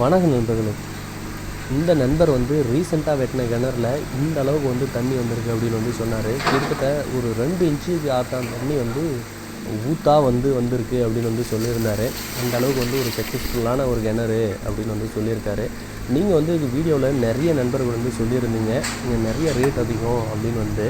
வணக்க நண்பர்களே. இந்த நண்பர் வந்து ரீசெண்டாக வெட்டின கிணறுல இந்த அளவுக்கு வந்து தண்ணி வந்திருக்கு அப்படின்னு வந்து சொன்னார். கிட்டத்தட்ட ஒரு ரெண்டு இன்ச்சு ஆட்டம் தண்ணி வந்து ஊத்தா வந்து வந்திருக்கு அப்படின்னு வந்து சொல்லியிருந்தார். அந்த அளவுக்கு வந்து ஒரு சக்ஸஸ்ஃபுல்லான ஒரு கிணறு அப்படின்னு வந்து சொல்லியிருக்காரு. நீங்கள் வந்து இது வீடியோவில் நிறைய நண்பர்கள் வந்து சொல்லியிருந்தீங்க. இங்கே நிறைய ரேட் அதிகம் அப்படின்னு வந்து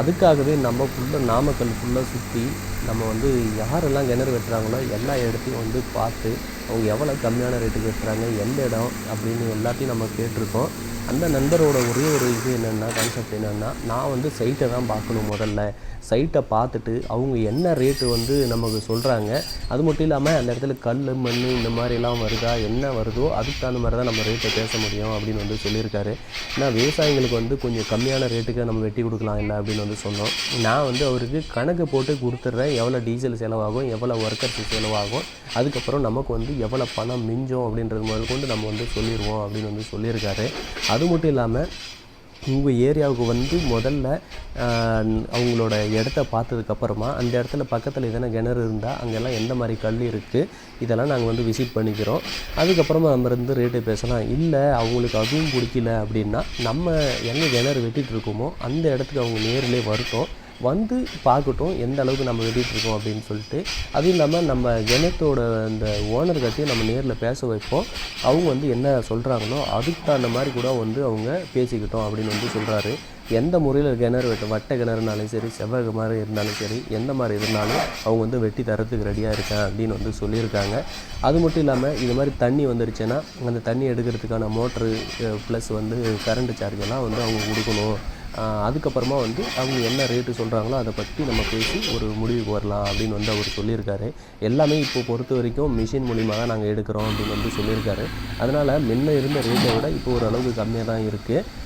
அதுக்காகவே நம்ம ஃபுல்லாக நாமக்கல் ஃபுல்லாக சுற்றி நம்ம வந்து யாரெல்லாம் கிணறு வெட்டுறாங்களோ எல்லா இடத்தையும் வந்து பார்த்து அவங்க எவ்வளோ கம்மியான ரேட்டுக்கு வெட்டுறாங்க எந்த இடம் அப்படின்னு எல்லாத்தையும் நம்ம கேட்டிருக்கோம். அந்த நண்பரோட ஒரே ஒரு இது என்னென்னா கான்செப்ட் என்னென்னா நான் வந்து சைட்டை தான் பார்க்கணும் முதல்ல. சைட்டை பார்த்துட்டு அவங்க என்ன ரேட்டு வந்து நமக்கு சொல்கிறாங்க அது மட்டும் இல்லாமல் அந்த இடத்துல கல் மண் இந்த மாதிரிலாம் வருதா என்ன வருதோ அதுக்கு தகுந்த மாதிரி தான் நம்ம ரேட்டை பேச முடியும் அப்படின்னு வந்து சொல்லியிருக்காரு. ஏன்னா விவசாயிங்களுக்கு வந்து கொஞ்சம் கம்மியான ரேட்டுக்கு நம்ம வெட்டி கொடுக்கலாம் இல்லை அப்படின்னு வந்து சொன்னோம். நான் வந்து அவருக்கு கணக்கு போட்டு கொடுத்துட்றேன். எவ்வளோ டீசல் செலவாகும் எவ்வளோ ஒர்க்கர்ஸ் செலவாகும் அதுக்கப்புறம் நமக்கு வந்து எவ்வளோ பணம் மிஞ்சோம் அப்படின்றது முதல் கொண்டு நம்ம வந்து சொல்லிடுவோம் அப்படின்னு வந்து சொல்லியிருக்காரு. அது மட்டும் இல்லாமல் உங்கள் ஏரியாவுக்கு வந்து முதல்ல அவங்களோட இடத்த பார்த்ததுக்கப்புறமா அந்த இடத்துல பக்கத்தில் எதனா கிணறு இருந்தால் அங்கெல்லாம் எந்த மாதிரி கல் இருக்குது இதெல்லாம் நாங்கள் வந்து விசிட் பண்ணிக்கிறோம். அதுக்கப்புறமா நம்ம இருந்து ரேட்டு பேசலாம். இல்லை அவங்களுக்கு அதுவும் பிடிக்கல அப்படின்னா நம்ம எங்கே கிணறு வெட்டிகிட்டு இருக்கோமோ அந்த இடத்துக்கு அவங்க நேரிலே வரட்டும். வந்து பார்க்கட்டும் எந்த அளவுக்கு நம்ம வெட்டிட்டு அப்படின்னு சொல்லிட்டு. அதுவும் இல்லாமல் நம்ம கிணத்தோட அந்த ஓனர்கிட்டையும் நம்ம நேரில் பேச வைப்போம். அவங்க வந்து என்ன சொல்கிறாங்களோ அதுக்கு தகுந்த மாதிரி கூட வந்து அவங்க பேசிக்கிட்டோம் அப்படின்னு வந்து சொல்கிறாரு எந்த முறையில் கிணறு வெட்ட வட்ட கிணறுனாலும் சரி செவ்வக மாதிரி இருந்தாலும் சரி எந்த மாதிரி இருந்தாலும் அவங்க வந்து வெட்டி தரத்துக்கு ரெடியாக இருக்கேன் அப்படின்னு வந்து சொல்லியிருக்காங்க. அது மட்டும் இல்லாமல் இது மாதிரி தண்ணி வந்துருச்சுன்னா அந்த தண்ணி எடுக்கிறதுக்கான மோட்ரு ப்ளஸ் வந்து கரண்ட் சார்ஜெல்லாம் வந்து அவங்க கொடுக்கணும். அதுக்கப்புறமா வந்து அவங்க என்ன ரேட்டு சொல்கிறாங்களோ அதை பற்றி நம்ம பேசி ஒரு முடிவுக்கு வரலாம் அப்படின்னு வந்து அவர் சொல்லியிருக்காரு. எல்லாமே இப்போ பொறுத்த வரைக்கும் மிஷின் மூலிமா தான் நாங்கள் எடுக்கிறோம் அப்படின்னு வந்து சொல்லியிருக்காரு. அதனால் முன்ன இருந்த ரேட்டை விட இப்போ ஓரளவுக்கு கம்மியாக தான் இருக்குது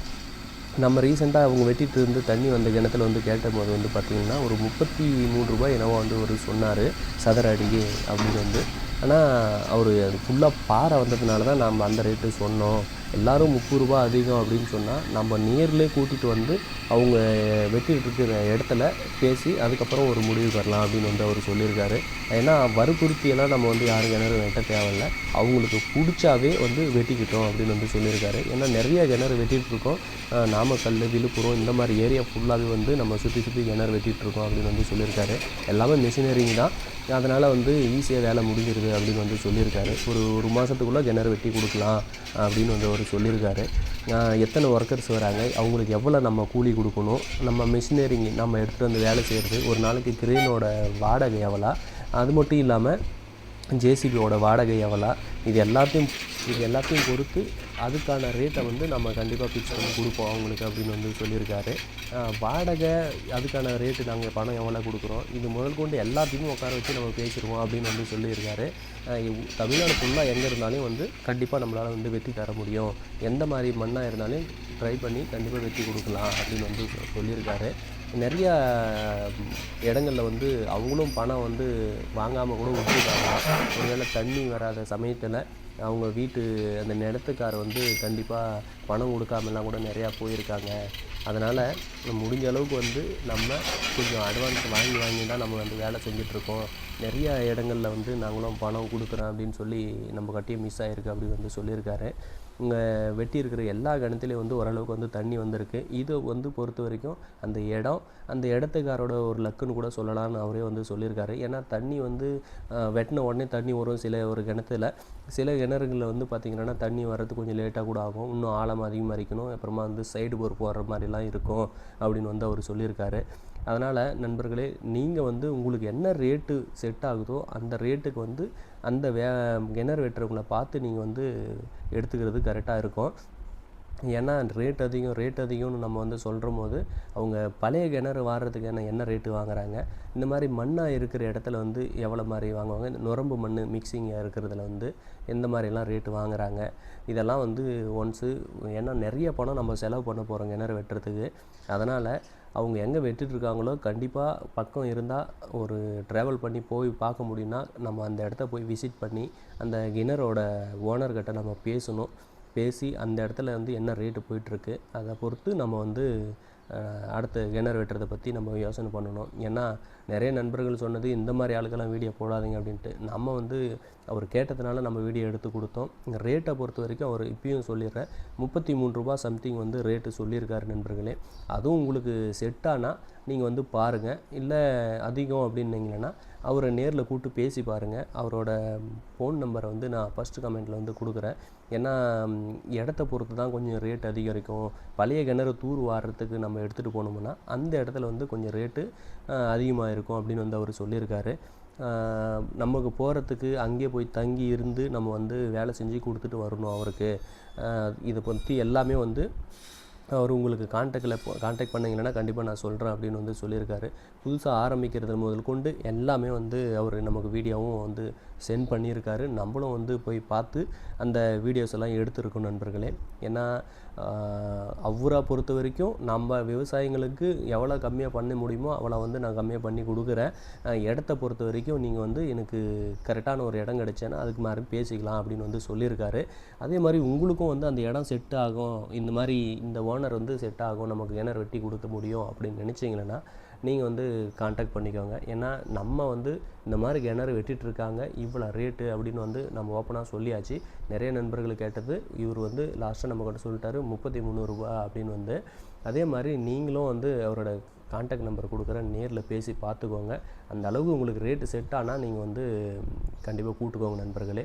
நம்ம ரீசெண்டாக அவங்க வெட்டிட்டு இருந்து தண்ணி வந்த கிணத்துல வந்து கேட்டபோது வந்து பார்த்திங்கன்னா ஒரு முப்பத்தி மூணு ரூபாய் என்னவோ வந்து ஒரு சொன்னார் சதுர அடிக்கு அப்படின்னு வந்து. ஆனால் அவர் அது ஃபுல்லாக பாறை வந்ததுனால தான் நாம் அந்த ரேட்டு சொன்னோம். எல்லாரும் முப்பது ரூபா அதிகம் அப்படின்னு சொன்னால் நம்ம நேர்லேயே கூட்டிகிட்டு வந்து அவங்க வெட்டிகிட்டு இருக்கிற இடத்துல பேசி அதுக்கப்புறம் ஒரு முடிவு வரலாம் அப்படின்னு வந்து அவர் சொல்லியிருக்காரு. ஏன்னா வறுக்குறுத்தியெல்லாம் நம்ம வந்து யாரும் கிணறு வெட்ட தேவையில்ல. அவங்களுக்கு பிடிச்சாவே வந்து வெட்டிக்கிட்டோம் அப்படின்னு வந்து சொல்லியிருக்காரு. ஏன்னா நிறைய கிணறு வெட்டிகிட்ருக்கோம் இருக்கோம். நாமக்கல் விழுப்புரம் இந்த மாதிரி ஏரியா ஃபுல்லாகவே வந்து நம்ம சுற்றி சுற்றி கிணறு வெட்டிகிட்ருக்கோம் இருக்கோம் அப்படின்னு வந்து சொல்லியிருக்காரு. எல்லாமே மிஷினரிங் தான். அதனால் வந்து ஈஸியாக வேலை முடிஞ்சிருது அப்படின்னு வந்து சொல்லியிருக்காரு. ஒரு ஒரு மாதத்துக்குள்ளே கிணறு வெட்டி கொடுக்கலாம் அப்படின்னு வந்து அவர் சொல்லியிருக்காரு. எத்தனை ஒர்க்கர்ஸ் வராங்க அவங்களுக்கு எவ்வளோ நம்ம கூலி கொடுக்கணும் நம்ம மிஷினரிங் நம்ம எடுத்துகிட்டு வந்து வேலை செய்கிறது ஒரு நாளைக்கு கிரேனோட வாடகை எவ்வளோ அது மட்டும் இல்லாமல் ஜேசிபியோட வாடகை எவ்வளோ இது எல்லாத்தையும் இது எல்லாத்தையும் பொறுத்து அதுக்கான ரேட்டை வந்து நம்ம கண்டிப்பாக ஃபிக்ஸ் பண்ணி கொடுப்போம் அவங்களுக்கு அப்படின்னு வந்து சொல்லியிருக்காரு. வாடகை அதுக்கான ரேட்டு நாங்கள் பணம் எவ்வளோ கொடுக்குறோம்? இது முதல் கொண்டு எல்லாத்தையுமே உட்கார வச்சு நம்ம பேசிடுவோம் அப்படின்னு வந்து சொல்லியிருக்காரு. தமிழ்நாடு ஃபுல்லாக எங்கே இருந்தாலும் வந்து கண்டிப்பாக நம்மளால் வந்து வெட்டி தர முடியும். எந்த மாதிரி மண்ணாக இருந்தாலும் ட்ரை பண்ணி கண்டிப்பாக வெட்டி கொடுக்கலாம் அப்படின்னு வந்து சொல்லியிருக்காரு. நிறையா இடங்களில் வந்து அவங்களும் பணம் வந்து வாங்காமல் கூட விட்டுருக்காங்க ஒருவேளை தண்ணி வராத சமயத்தில் அவங்க வீட்டு அந்த நிலத்துக்கார வந்து கண்டிப்பாக பணம் கொடுக்காமலாம் கூட நிறையா போயிருக்காங்க. அதனால் முடிஞ்ச அளவுக்கு வந்து நம்ம கொஞ்சம் அட்வான்ஸ் வாங்கி வாங்கி தான் நம்ம வந்து வேலை செஞ்சிட்ருக்கோம். நிறையா இடங்களில் வந்து நாங்களும் பணம் கொடுக்குறோம் அப்படின்னு சொல்லி நம்ம கட்டியே மிஸ் ஆகிருக்கு அப்படின்னு வந்து சொல்லியிருக்காரு. இங்கே வெட்டி இருக்கிற எல்லா கிணத்துலையும் வந்து ஓரளவுக்கு வந்து தண்ணி வந்திருக்கு. இது வந்து பொறுத்த வரைக்கும் அந்த இடம் அந்த இடத்துக்காரோட ஒரு லக்குன்னு கூட சொல்லலாம்னு அவரே வந்து சொல்லியிருக்காரு. ஏன்னா தண்ணி வந்து வெட்டின உடனே தண்ணி வரும் சில ஒரு கிணத்துல. சில கிணறுகளில் வந்து பார்த்திங்கன்னா தண்ணி வர்றது கொஞ்சம் லேட்டாக கூட ஆகும். இன்னும் ஆழம் அதிகமாக இருக்கணும் அப்புறமா வந்து சைடு போர் போடுற மாதிரிலாம் இருக்கும் அப்படின்னு வந்து அவர் சொல்லியிருக்காரு. அதனால் நண்பர்களே நீங்கள் வந்து உங்களுக்கு என்ன ரேட்டு செட் ஆகுதோ அந்த ரேட்டுக்கு வந்து அந்த வே கிணறு வெட்டுறவங்கள பார்த்து நீங்கள் வந்து எடுத்துக்கிறது கரெக்டாக இருக்கும். ஏன்னா ரேட் அதிகம் ரேட் அதிகம்னு நம்ம வந்து சொல்கிற போது அவங்க பழைய கிணறு வாடுறதுக்கு என்ன என்ன ரேட்டு வாங்குறாங்க? இந்த மாதிரி மண்ணாக இருக்கிற இடத்துல வந்து எவ்வளோ மாதிரி வாங்குவாங்க? இந்த நுரம்பு மண் மிக்சிங்காக இருக்கிறதுல வந்து எந்த மாதிரிலாம் ரேட்டு வாங்குறாங்க? இதெல்லாம் வந்து ஒன்ஸு ஏன்னா நிறைய பணம் நம்ம செலவு பண்ண போகிறோம் கிணறு வெட்டுறதுக்கு. அதனால் அவங்க எங்கே வெட்டிட்டு இருக்காங்களோ கண்டிப்பாக பக்கம் இருந்தால் ஒரு ட்ராவல் பண்ணி போய் பார்க்க முடியும்னா நம்ம அந்த இடத்த போய் விசிட் பண்ணி அந்த கிணறோட ஓனர்கிட்ட நம்ம பேசணும். பேசி அந்த இடத்துல வந்து என்ன ரேட்டு போயிட்டுருக்கு அதை பொறுத்து நம்ம வந்து அடுத்த கிணறு வெட்டுறதை பற்றி நம்ம யோசனை பண்ணணும். ஏன்னா நிறைய நண்பர்கள் சொன்னது இந்த மாதிரி ஆளுக்கெல்லாம் வீடியோ போடாதீங்க அப்படின்ட்டு. நம்ம வந்து அவர் கேட்டதுனால நம்ம வீடியோ எடுத்து கொடுத்தோம். ரேட்டை பொறுத்த வரைக்கும் அவர் இப்பயும் சொல்லிடுறேன் முப்பத்தி மூணு ரூபா சம்திங் வந்து ரேட்டு சொல்லியிருக்காரு நண்பர்களே. அதுவும் உங்களுக்கு செட் ஆனால் நீங்கள் வந்து பாருங்கள் இல்லை அதிகம் அப்படின்னீங்கன்னா அவரை நேரில் கூப்பிட்டு பேசி பாருங்கள் அவரோட ஃபோன் நம்பரை வந்து நான் ஃபஸ்ட்டு கமெண்ட்டில் வந்து கொடுக்குறேன். ஏன்னா இடத்த பொறுத்து தான் கொஞ்சம் ரேட் அதிகரிக்கும். பழைய கிணறு தூர் வாடுறதுக்கு நம்ம எடுத்துகிட்டு போனோம்னா அந்த இடத்துல வந்து கொஞ்சம் ரேட்டு அதிகமாக இருக்கும் அப்படின்னு வந்து அவர் சொல்லியிருக்காரு. நமக்கு போகிறதுக்கு அங்கேயே போய் தங்கி இருந்து நம்ம வந்து வேலை செஞ்சு கொடுத்துட்டு வரணும் அவருக்கு. இதை பற்றி எல்லாமே வந்து அவர் உங்களுக்கு கான்டாக்டில் கான்டாக்ட் பண்ணீங்கன்னா கண்டிப்பாக நான் சொல்கிறேன் அப்படின்னு வந்து சொல்லியிருக்காரு. புதுசாக ஆரம்பிக்கிறது முதல் கொண்டு எல்லாமே வந்து அவர் நமக்கு வீடியோவும் வந்து சென்ட் பண்ணியிருக்காரு. நம்மளும் வந்து போய் பார்த்து அந்த வீடியோஸ் எல்லாம் எடுத்துருக்கோம் நண்பர்களே. ஏன்னா அவ்வூராக பொறுத்த வரைக்கும் நம்ம விவசாயிங்களுக்கு எவ்வளோ கம்மியாக பண்ண முடியுமோ அவ்வளோ வந்து நான் கம்மியாக பண்ணி கொடுக்குறேன். இடத்த பொறுத்த வரைக்கும் நீங்கள் வந்து எனக்கு கரெக்டான ஒரு இடம் கிடச்சேன்னா அதுக்கு மாதிரி பேசிக்கலாம் அப்படின்னு வந்து சொல்லியிருக்காரு. அதே மாதிரி உங்களுக்கும் வந்து அந்த இடம் செட் ஆகும். இந்த மாதிரி இந்த ஓனர் வந்து செட் ஆகும். நமக்கு கிணறு வெட்டி கொடுக்க முடியும் அப்படின்னு நினச்சிங்கன்னா நீங்கள் வந்து காண்டாக்ட் பண்ணிக்கோங்க. ஏன்னா நம்ம வந்து இந்த மாதிரி கிணறு வெட்டிகிட்ருக்காங்க இவ்வளோ ரேட்டு அப்படின்னு வந்து நம்ம ஓப்பனாக சொல்லியாச்சு. நிறைய நண்பர்கள் கேட்டது இவர் வந்து லாஸ்ட்டாக நம்ம கிட்ட சொல்லிட்டாரு முப்பத்தி முந்நூறுரூவா அப்படின்னு வந்து. அதே மாதிரி நீங்களும் வந்து அவரோட காண்டாக்ட் நம்பர் கொடுக்குறேன் நேரில் பேசி பார்த்துக்கோங்க. அந்த அளவுக்கு உங்களுக்கு ரேட்டு செட் ஆனால் நீங்கள் வந்து கண்டிப்பாக கூட்டுக்கோங்க நண்பர்களே.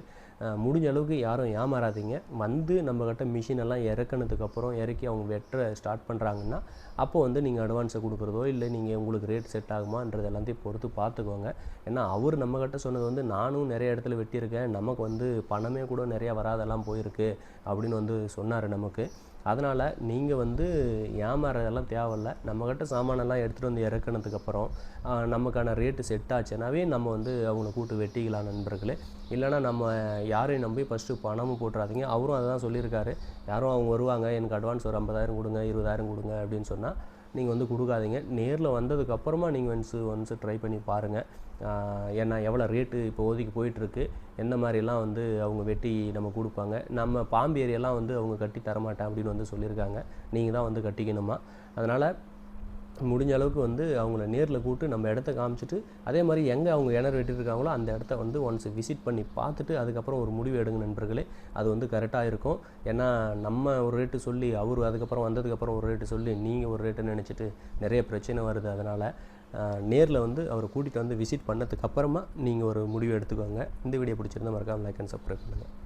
முடிஞ்ச அளவுக்கு யாரும் ஏமாறாதீங்க. வந்து நம்மக்கிட்ட மிஷின் எல்லாம் இறக்குனதுக்கப்புறம் இறக்கி அவங்க வெட்ட ஸ்டார்ட் பண்ணுறாங்கன்னா அப்போ வந்து நீங்கள் அட்வான்ஸை கொடுக்குறதோ இல்லை நீங்கள் உங்களுக்கு ரேட் செட் ஆகுமான்றது எல்லாத்தையும் பொறுத்து பார்த்துக்கோங்க. ஏன்னா அவர் நம்மக்கிட்ட சொன்னது வந்து நானும் நிறைய இடத்துல வெட்டியிருக்கேன். நமக்கு வந்து பணமே கூட நிறையா வராதெல்லாம் போயிருக்கு அப்படின்னு வந்து சொன்னார் நமக்கு. அதனால் நீங்கள் வந்து ஏமாறதெல்லாம் தேவையில்லை. நம்மக்கிட்ட சாமானெல்லாம் எடுத்துகிட்டு வந்து இறக்குனதுக்கப்புறம் நமக்கான ரேட் ரேட்டு செட் ஆச்சுனாவே நம்ம வந்து அவங்கள கூட்டு வெட்டிக்கலாம் நண்பர்களே. இல்லைன்னா நம்ம யாரையும் நம்பி ஃபஸ்ட்டு பணமும் போட்டுறாதீங்க. அவரும் அதை தான் சொல்லியிருக்காரு. யாரும் அவங்க வருவாங்க எனக்கு அட்வான்ஸ் ஒரு ஐம்பதாயிரம் கொடுங்க இருபதாயிரம் கொடுங்க அப்படின்னு சொன்னால் நீங்கள் வந்து கொடுக்காதீங்க. நேரில் வந்ததுக்கப்புறமா நீங்கள் ஒன்ஸு ஒன்ஸு ட்ரை பண்ணி பாருங்கள் ஏன்னா எவ்வளோ ரேட்டு இப்போ ஒதுக்கி போயிட்டுருக்கு. எந்த மாதிரிலாம் வந்து அவங்க வெட்டி நம்ம கொடுப்பாங்க. நம்ம பாம்பு ஏரியெல்லாம் வந்து அவங்க கட்டி தரமாட்டேன் அப்படின்னு வந்து சொல்லியிருக்காங்க. நீங்கள் தான் வந்து கட்டிக்கணுமா? அதனால் முடிஞ்ச அளவுக்கு வந்து அவங்கள நேரில் கூப்பிட்டு நம்ம இடத்த காமிச்சிட்டு அதே மாதிரி எங்கே அவங்க கிணறு வெட்டிருக்காங்களோ அந்த இடத்த வந்து ஒன்ஸ் விசிட் பண்ணி பார்த்துட்டு அதுக்கப்புறம் ஒரு முடிவு எடுங்க நண்பர்களே. அது வந்து கரெக்டாக இருக்கும். ஏன்னா நம்ம ஒரு ரேட்டு சொல்லி அவர் அதுக்கப்புறம் வந்ததுக்கப்புறம் ஒரு ரேட்டு சொல்லி நீங்கள் ஒரு ரேட்டு நினச்சிட்டு நிறைய பிரச்சனை வருது அதனால் நேரில் வந்து அவரை கூட்டிகிட்டு வந்து விசிட் பண்ணதுக்கப்புறமா நீங்கள் ஒரு முடிவு எடுத்துக்கோங்க. இந்த வீடியோ பிடிச்சிருந்தா மறக்காம லைக் அண்ட் சப்ஸ்கிரைப் பண்ணுங்கள்